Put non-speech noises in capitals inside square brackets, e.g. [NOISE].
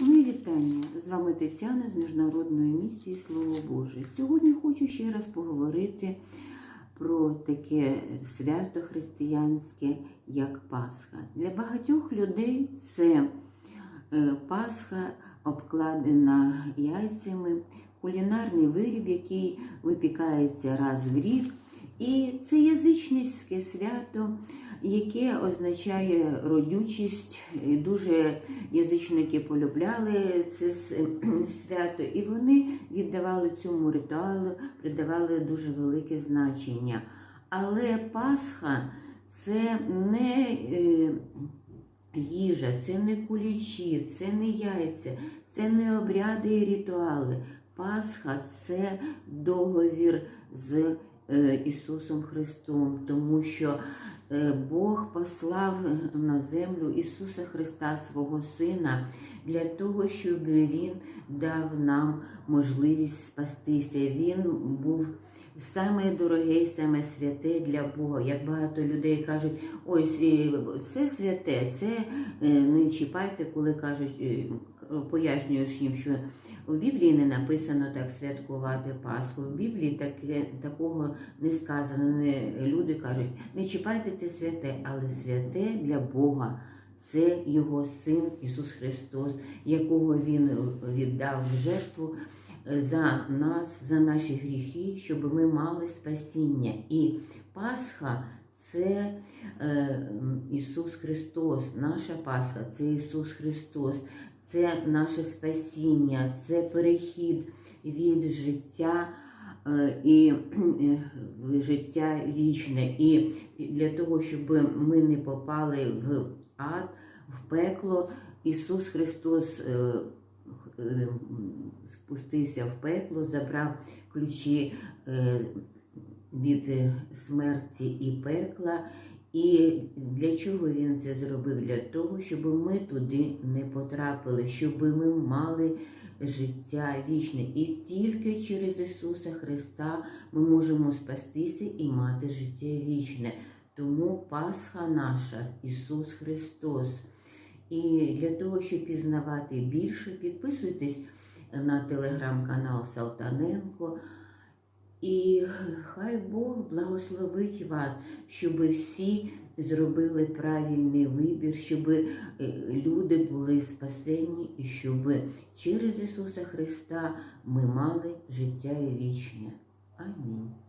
Мої вітання! З вами Тетяна з Міжнародної місії Слово Боже. Сьогодні хочу ще раз поговорити про таке свято християнське, як Пасха. Для багатьох людей це е, Пасха обкладена яйцями, кулінарний виріб, який випікається раз в рік. І це язичницьке свято, яке означає родючість. І Дуже язичники полюбляли це [CLEARS THROAT] свято, і вони віддавали цьому ритуалу, придавали дуже велике значення. Але Пасха це не е, їжа, це не кулічі, це не яйця, це не обряди і ритуали. Пасха це договір з е, Ісусом Христом, тому що Бог послав на землю Ісуса Христа, свого Сина, для того, щоб Він дав нам можливість спастися. Він був саме дороге саме святе для Бога. Як багато людей кажуть, ось е, це святе, це е, не чіпайте, коли кажуть, е, пояснюєш їм, що в Біблії не написано так святкувати Пасху. В Біблії таке, такого не сказано. Не, люди кажуть, не чіпайте це святе, але святе для Бога. Це Його Син Ісус Христос, якого Він віддав в жертву е, за нас, за наші гріхи, щоб ми мали спасіння. І Пасха це е, Ісус Христос, наша Пасха, це Ісус Христос, це наше спасіння, це перехід від життя. е, І е, життя вічне, і для того, щоб ми не попали в ад, в пекло, Ісус Христос е, спустився в пекло, забрав ключі від смерті і пекла. І для чого він це зробив? Для того, щоб ми туди не потрапили, щоб ми мали життя вічне. І тільки через Ісуса Христа ми можемо спастися і мати життя вічне. Тому Пасха наша, Ісус Христос. І для того, щоб пізнавати більше, підписуйтесь на телеграм-канал Салтаненко. І хай Бог благословить вас, щоб всі зробили правильний вибір, щоб е, люди були спасені і щоб через Ісуса Христа ми мали життя вічне. Амінь.